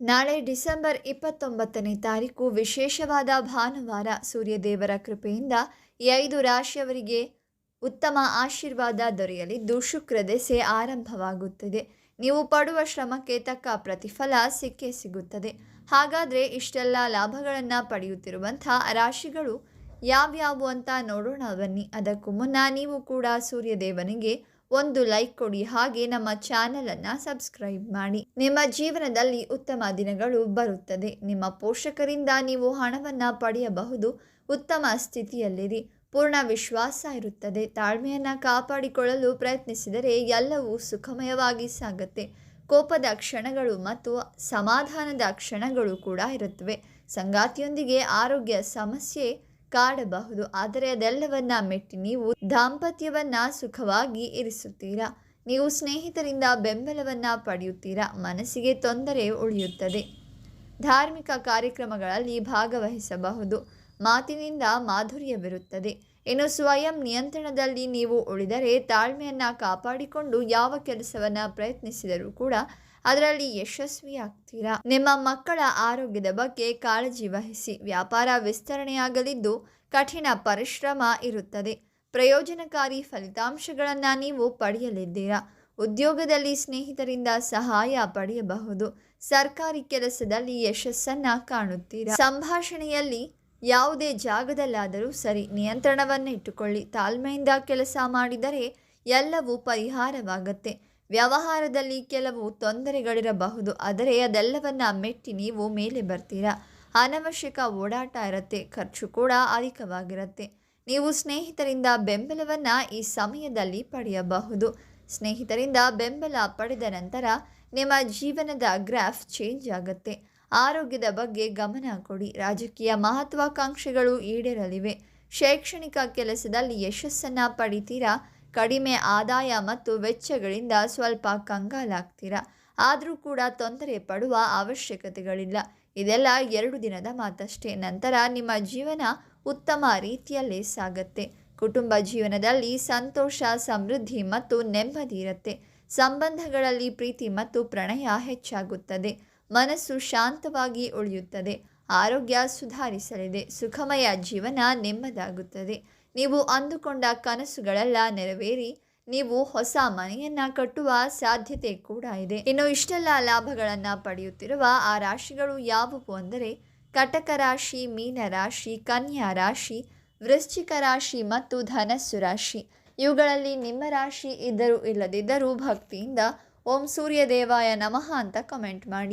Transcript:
ನಾಳೆ ಡಿಸೆಂಬರ್ ಇಪ್ಪತ್ತೊಂಬತ್ತನೇ ತಾರೀಕು ವಿಶೇಷವಾದ ಭಾನುವಾರ ಸೂರ್ಯದೇವರ ಕೃಪೆಯಿಂದ ಈ ಐದು ರಾಶಿಯವರಿಗೆ ಉತ್ತಮ ಆಶೀರ್ವಾದ ದೊರೆಯಲಿದ್ದು ಶುಕ್ರ ದೆಸೆ ಆರಂಭವಾಗುತ್ತದೆ. ನೀವು ಪಡುವ ಶ್ರಮಕ್ಕೆ ತಕ್ಕ ಪ್ರತಿಫಲ ಸಿಕ್ಕೇ ಸಿಗುತ್ತದೆ. ಹಾಗಾದರೆ ಇಷ್ಟೆಲ್ಲ ಲಾಭಗಳನ್ನು ಪಡೆಯುತ್ತಿರುವಂಥ ರಾಶಿಗಳು ಯಾವ್ಯಾವು ಅಂತ ನೋಡೋಣ ಬನ್ನಿ. ಅದಕ್ಕೂ ಮುನ್ನ ನೀವು ಕೂಡ ಸೂರ್ಯದೇವನಿಗೆ ಒಂದು ಲೈಕ್ ಕೊಡಿ ಹಾಗೆ ನಮ್ಮ ಚಾನಲನ್ನು ಸಬ್ಸ್ಕ್ರೈಬ್ ಮಾಡಿ. ನಿಮ್ಮ ಜೀವನದಲ್ಲಿ ಉತ್ತಮ ದಿನಗಳು ಬರುತ್ತದೆ. ನಿಮ್ಮ ಪೋಷಕರಿಂದ ನೀವು ಹಣವನ್ನು ಪಡೆಯಬಹುದು. ಉತ್ತಮ ಸ್ಥಿತಿಯಲ್ಲಿರಿ. ಪೂರ್ಣ ವಿಶ್ವಾಸ ಇರುತ್ತದೆ. ತಾಳ್ಮೆಯನ್ನು ಕಾಪಾಡಿಕೊಳ್ಳಲು ಪ್ರಯತ್ನಿಸಿದರೆ ಎಲ್ಲವೂ ಸುಖಮಯವಾಗಿ ಸಾಗುತ್ತೆ. ಕೋಪದ ಕ್ಷಣಗಳು ಮತ್ತು ಸಮಾಧಾನದ ಕ್ಷಣಗಳು ಕೂಡ ಇರುತ್ತವೆ. ಸಂಗಾತಿಯೊಂದಿಗೆ ಆರೋಗ್ಯ ಸಮಸ್ಯೆ ಕಾಡಬಹುದು. ಆದರೆ ಅದೆಲ್ಲವನ್ನ ಮೆಟ್ಟಿ ನೀವು ದಾಂಪತ್ಯವನ್ನ ಸುಖವಾಗಿ ಇರಿಸುತ್ತೀರಾ? ನೀವು ಸ್ನೇಹಿತರಿಂದ ಬೆಂಬಲವನ್ನು ಪಡೆಯುತ್ತೀರಾ? ಮನಸ್ಸಿಗೆ ತೊಂದರೆ ಉಳಿಯುತ್ತದೆ. ಧಾರ್ಮಿಕ ಕಾರ್ಯಕ್ರಮಗಳಲ್ಲಿ ಭಾಗವಹಿಸಬಹುದು. ಮಾತಿನಿಂದ ಮಾಧುರ್ಯವಿರುತ್ತದೆ ಇನ್ನು ಸ್ವಯಂ ನಿಯಂತ್ರಣದಲ್ಲಿ ನೀವು ಉಳಿದರೆ ತಾಳ್ಮೆಯನ್ನ ಕಾಪಾಡಿಕೊಂಡು ಯಾವ ಕೆಲಸವನ್ನು ಪ್ರಯತ್ನಿಸಿದರೂ ಕೂಡ ಅದರಲ್ಲಿ ಯಶಸ್ವಿಯಾಗ್ತೀರಾ? ನಿಮ್ಮ ಮಕ್ಕಳ ಆರೋಗ್ಯದ ಬಗ್ಗೆ ಕಾಳಜಿ ವಹಿಸಿ. ವ್ಯಾಪಾರ ವಿಸ್ತರಣೆಯಾಗಲಿದ್ದು ಕಠಿಣ ಪರಿಶ್ರಮ ಇರುತ್ತದೆ. ಪ್ರಯೋಜನಕಾರಿ ಫಲಿತಾಂಶಗಳನ್ನು ನೀವು ಪಡೆಯಲಿದ್ದೀರಾ? ಉದ್ಯೋಗದಲ್ಲಿ ಸ್ನೇಹಿತರಿಂದ ಸಹಾಯ ಪಡೆಯಬಹುದು. ಸರ್ಕಾರಿ ಕೆಲಸದಲ್ಲಿ ಯಶಸ್ಸನ್ನ ಕಾಣುತ್ತೀರಾ? ಸಂಭಾಷಣೆಯಲ್ಲಿ ಯಾವುದೇ ಜಾಗದಲ್ಲಾದರೂ ಸರಿ ನಿಯಂತ್ರಣವನ್ನು ಇಟ್ಟುಕೊಳ್ಳಿ ತಾಳ್ಮೆಯಿಂದ ಕೆಲಸ ಮಾಡಿದರೆ ಎಲ್ಲವೂ ಪರಿಹಾರವಾಗತ್ತೆ. ವ್ಯವಹಾರದಲ್ಲಿ ಕೆಲವು ತೊಂದರೆಗಳಿರಬಹುದು, ಆದರೆ ಅದೆಲ್ಲವನ್ನ ಮೆಟ್ಟಿ ನೀವು ಮೇಲೆ ಬರ್ತೀರಾ? ಅನವಶ್ಯಕ ಓಡಾಟ ಇರುತ್ತೆ, ಖರ್ಚು ಕೂಡ ಅಧಿಕವಾಗಿರುತ್ತೆ. ನೀವು ಸ್ನೇಹಿತರಿಂದ ಬೆಂಬಲವನ್ನು ಈ ಸಮಯದಲ್ಲಿ ಪಡೆಯಬಹುದು. ಸ್ನೇಹಿತರಿಂದ ಬೆಂಬಲ ಪಡೆದ ನಂತರ ನಿಮ್ಮ ಜೀವನದ ಗ್ರಾಫ್ ಚೇಂಜ್ ಆಗುತ್ತೆ. ಆರೋಗ್ಯದ ಬಗ್ಗೆ ಗಮನ ಕೊಡಿ. ರಾಜಕೀಯ ಮಹತ್ವಾಕಾಂಕ್ಷೆಗಳು ಈಡೇರಲಿವೆ. ಶೈಕ್ಷಣಿಕ ಕೆಲಸದಲ್ಲಿ ಯಶಸ್ಸನ್ನು ಪಡಿತೀರಾ? ಕಡಿಮೆ ಆದಾಯ ಮತ್ತು ವೆಚ್ಚಗಳಿಂದ ಸ್ವಲ್ಪ ಕಂಗಾಲಾಗ್ತೀರಾ? ಆದರೂ ಕೂಡ ತೊಂದರೆ ಪಡುವ ಅವಶ್ಯಕತೆಗಳಿಲ್ಲ. ಇದೆಲ್ಲ ಎರಡು ದಿನದ ಮಾತಷ್ಟೇ. ನಂತರ ನಿಮ್ಮ ಜೀವನ ಉತ್ತಮ ರೀತಿಯಲ್ಲೇ ಸಾಗತ್ತೆ. ಕುಟುಂಬ ಜೀವನದಲ್ಲಿ ಸಂತೋಷ, ಸಮೃದ್ಧಿ ಮತ್ತು ನೆಮ್ಮದಿ ಇರುತ್ತೆ. ಸಂಬಂಧಗಳಲ್ಲಿ ಪ್ರೀತಿ ಮತ್ತು ಪ್ರಣಯ ಹೆಚ್ಚಾಗುತ್ತದೆ. ಮನಸ್ಸು ಶಾಂತವಾಗಿ ಉಳಿಯುತ್ತದೆ. ಆರೋಗ್ಯ ಸುಧಾರಿಸಲಿದೆ. ಸುಖಮಯ ಜೀವನ ನೆಮ್ಮದಾಗುತ್ತದೆ. ನೀವು ಅಂದುಕೊಂಡ ಕನಸುಗಳೆಲ್ಲ ನೆರವೇರಿ, ನೀವು ಹೊಸ ಮನೆಯನ್ನ ಕಟ್ಟುವ ಸಾಧ್ಯತೆ ಕೂಡ ಇದೆ. ಇನ್ನು ಇಷ್ಟೆಲ್ಲ ಲಾಭಗಳನ್ನು ಪಡೆಯುತ್ತಿರುವ ಆ ರಾಶಿಗಳು ಯಾವುವು ಅಂದರೆ, ಕಟಕ ರಾಶಿ, ಮೀನ ರಾಶಿ, ಕನ್ಯಾ ರಾಶಿ, ವೃಶ್ಚಿಕ ರಾಶಿ ಮತ್ತು ಧನಸ್ಸು ರಾಶಿ. ಇವುಗಳಲ್ಲಿ ನಿಮ್ಮ ರಾಶಿ ಇದ್ದರೂ ಇಲ್ಲದಿದ್ದರೂ ಭಕ್ತಿಯಿಂದ ಓಂ ಸೂರ್ಯ ದೇವಾಯ ನಮಃ ಅಂತ ಕಮೆಂಟ್ ಮಾಡಿ.